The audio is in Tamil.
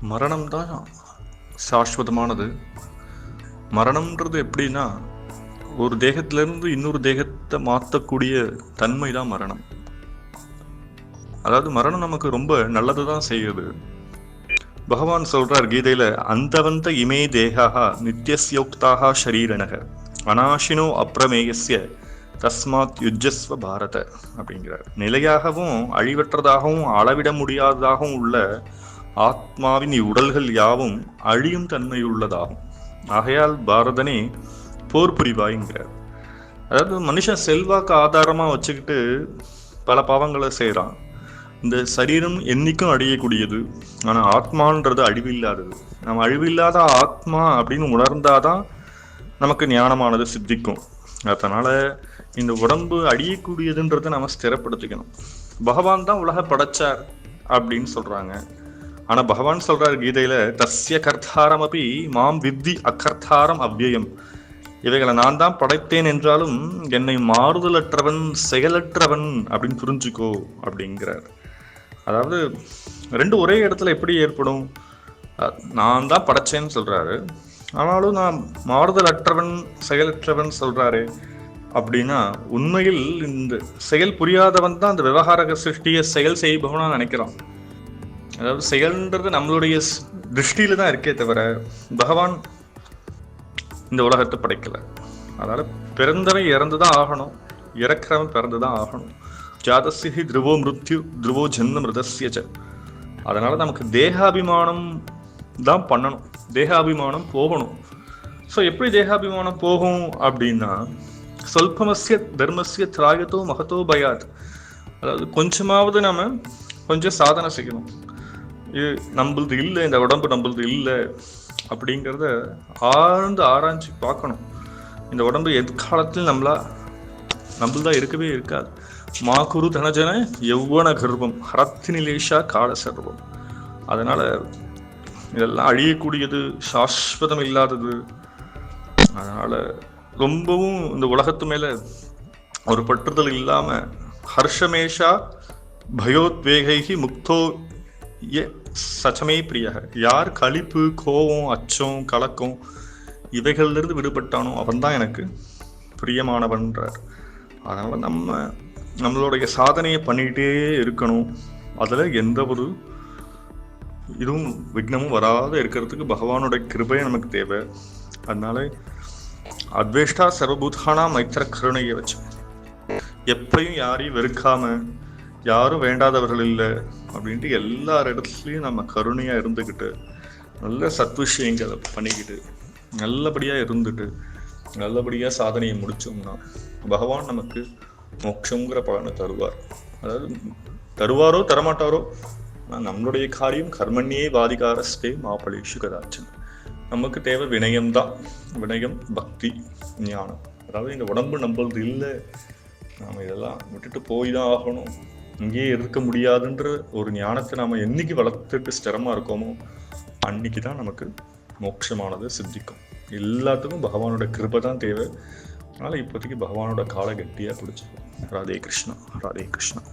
மரணம் தான் சாஸ்வதமானது. மரணம்ன்றது எப்படின்னா ஒரு தேகத்திலிருந்து இன்னொரு தேகத்தை மாற்றக்கூடிய தன்மை தான் மரணம். அதாவது மரணம் நமக்கு ரொம்ப நல்லது தான் செய்யுது. பகவான் சொல்றார் கீதையில அந்தவந்த இமே தேகாக நித்தியசியோக்தாக ஷரீரனக அனாஷினோ அப்ரமேயஸ்ய தஸ்மாத் யுஜஸ்வ பாரத அப்படிங்கிறார். நிலையாகவும் அழிவற்றதாகவும் அளவிட முடியாததாகவும் உள்ள ஆத்மாவின் இவ்வுடல்கள் யாவும் அழியும் தன்மையுள்ளதாகும். ஆகையால் பாரதனே போர் புரிவாய்ங்கிறார். அதாவது மனுஷன் செல்வாக்கு ஆதாரமாக வச்சுக்கிட்டு பல பாவங்களை செய்கிறான் இந்த சரீரம் என்றைக்கும் அழியக்கூடியது. ஆனால் ஆத்மான்றது அழிவில்லாதது. நம்ம அழிவில்லாத ஆத்மா அப்படின்னு உணர்ந்தாதான் நமக்கு ஞானமானது சித்திக்கும். அதனால் இந்த உடம்பு அழியக்கூடியதுன்றதை நம்ம ஸ்திரப்படுத்திக்கணும். பகவான் தான் உலக படைச்சார் அப்படின்னு சொல்கிறாங்க ஆனா பகவான் சொல்றார் கீதையில தஸ்ய கர்த்தாரம் அப்படி மாம் வித்தி அக்கர்த்தாரம் அவ்யயம் இவைகளை நான் தான் படைத்தேன் என்றாலும் என்னை மாறுதலற்றவன் செயலற்றவன் அப்படின்னு புரிஞ்சுக்கோ அப்படிங்கிறார். அதாவது ரெண்டு ஒரே இடத்துல எப்படி ஏற்படும்? நான் தான் படைச்சேன்னு சொல்றாரு. ஆனாலும் நான் மாறுதல் அற்றவன் செயலற்றவன் சொல்றாரு அப்படின்னா உண்மையில் இந்த செயல் புரியாதவன் தான் அந்த விவகார சிருஷ்டியை செயல் செய்பவனா நினைக்கிறான். அதாவது செயல்ன்றது நம்மளுடைய திருஷ்டியில தான் இருக்கே தவிர பகவான் இந்த உலகத்தை படைக்கல. அதனால பிறந்தவன் இறந்துதான் ஆகணும். இறக்குறவன் பிறந்துதான் ஆகணும். ஜாதசிஹி த்ருவோ மிருத்யு த்ருவோ ஜென்ம மிருதசிய அதனால நமக்கு தேகாபிமானம் தான் பண்ணணும். தேகாபிமானம் போகணும். ஸோ எப்படி தேகாபிமானம் போகும் அப்படின்னா சொல்பமசிய தர்மசிய திராயத்தோ மகத்தோ பயாத். அதாவது கொஞ்சமாவது நம்ம கொஞ்சம் சாதனை செய்யணும். இது நம்மளது இல்லை இந்த உடம்பு நம்மளது இல்லை அப்படிங்கிறத ஆழ்ந்து ஆராய்ச்சி பார்க்கணும். இந்த உடம்பு எதிர்காலத்தில் நம்மளா நம்மள்தான் இருக்கவே இருக்காது. மா குரு தனஜன எவ்வன கர்வம் ஹரத்தினிலேஷா கால சர்வம். அதனால இதெல்லாம் அழியக்கூடியது சாஸ்வதம் இல்லாதது. அதனால ரொம்பவும் இந்த உலகத்து மேல ஒரு பற்றுதல் இல்லாம ஹர்ஷமேஷா பயோத்வேகைகி முக்தோ ஏ சச்சமே பிரியக. யார் களிப்பு கோபம் அச்சம் கலக்கம் இவைகளிலிருந்து விடுபட்டானோ அவன் தான் எனக்கு பிரியமானவன்றார். அதனால் நம்ம நம்மளுடைய சாதனையை பண்ணிக்கிட்டே இருக்கணும். அதில் எந்த ஒரு இதுவும் விக்னமும் வராத இருக்கிறதுக்கு பகவானோட கிருபை நமக்கு தேவை. அதனால அத்வேஷ்டா சர்வபூதானா மைத்திர கருணையை வச்சு. எப்பயும் யாரையும் வெறுக்காம யாரும் வேண்டாதவர்கள் இல்லை அப்படின்ட்டு எல்லார் இடத்துலையும் நம்ம கருணையா இருந்துக்கிட்டு நல்ல சத்விஷயங்களை பண்ணிக்கிட்டு நல்லபடியா இருந்துட்டு நல்லபடியா சாதனையை முடிச்சோம்னா பகவான் நமக்கு மோட்சங்கிற பலனை தருவார். அதாவது தருவாரோ தரமாட்டாரோ நம்மளுடைய காரியம் கர்மண்யே வாதிகாரஸ்தே மாபலேஷு கதாச்சன். நமக்கு தேவை வினயம்தான் வினயம் பக்தி ஞானம். அதாவது இந்த உடம்பு நம்மளது இல்லை. நாம் இதெல்லாம் விட்டுட்டு போய் தான் ஆகணும். இங்கேயே இருக்க முடியாதுன்ற ஒரு ஞானத்தை நாம் என்னைக்கு வளர்த்துக்கு ஸ்திரமாக இருக்கோமோ அன்னைக்கு தான் நமக்கு மோட்சமானது சித்திக்கும். எல்லாத்துக்கும் பகவானோட கிருபை தான் தேவை. அதனால் இப்போதைக்கு பகவானோட காலை கட்டியாக பிடிச்சிருக்கும் ராதே கிருஷ்ணா ராதே கிருஷ்ணா.